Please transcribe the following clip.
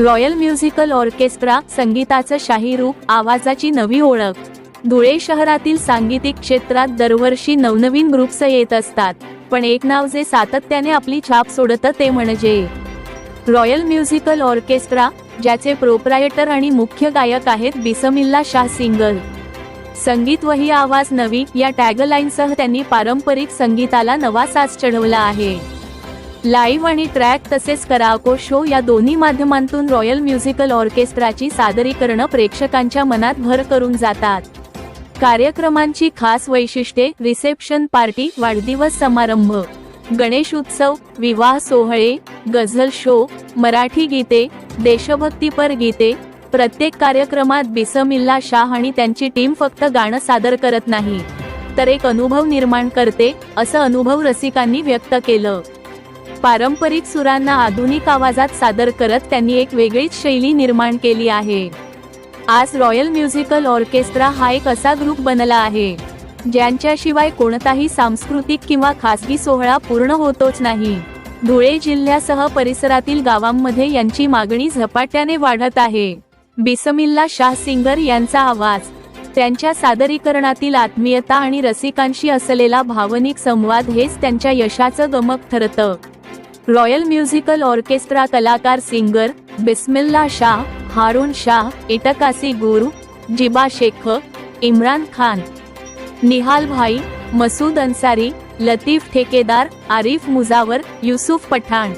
Royal musical orchestra संगीताचं शाही रूप आवाजाची नवी ओळख. धुळे शहरातील सांगीतिक क्षेत्रात दरवर्षी नवनवीन ग्रुप्स येत असतात पण एक नाव जे सातत्याने आपली छाप सोडतं ते म्हणजे रॉयल म्युझिकल ऑर्केस्ट्रा ज्याचे प्रोप्रायटर आणि मुख्य गायक आहेत बिसमिल्ला शाह सिंगल. संगीत वही आवाज नवी या टॅगलाईनसह त्यांनी पारंपरिक संगीताला नवा साज चढवला आहे. लाईव्ह आणि ट्रॅक तसेच कराको शो या दोन्ही माध्यमांतून रॉयल म्युझिकल ऑर्केस्ट्राची सादरीकरणं प्रेक्षकांच्या मनात भर करून जातात. कार्यक्रमांची खास वैशिष्ट्ये रिसेप्शन पार्टी वाढदिवस समारंभ गणेश उत्सव विवाह सोहळे गझल शो मराठी गीते देशभक्तीपर गीते प्रत्येक कार्यक्रमात बिसमिल्ला शाह आणि त्यांची टीम फक्त गाणं सादर करत नाही तर एक अनुभव निर्माण करते असं अनुभव रसिकांनी व्यक्त केलं. पारंपरिक सुरांना आधुनिक आवाजात सादर करत त्यांनी एक वेगळीच शैली निर्माण केली आहे. आज रॉयल म्युझिकल ऑर्केस्ट्रा हा एक असा ग्रुप बनला आहे ज्यांच्याशिवाय कोणताही सांस्कृतिक किंवा खासगी सोहळा पूर्ण होतोच नाही. धुळे जिल्ह्यासह परिसरातील गावांमध्ये यांची मागणी झपाट्याने वाढत आहे. बिसमिल्ला शाह सिंगर यांचा आवाज त्यांच्या सादरीकरणातील आत्मीयता आणि रसिकांशी असलेला भावनिक संवाद हेच त्यांच्या यशाचं गमक ठरतं. रॉयल म्युझिकल ऑर्केस्ट्रा कलाकार सिंगर बिस्मिल्ला शाह हारून शाह इटकासी गुरु जिबा शेख इम्रान खान निहाल भाई मसूद अन्सारी लतीफ ठेकेदार आरिफ मुजावर युसुफ पठाण.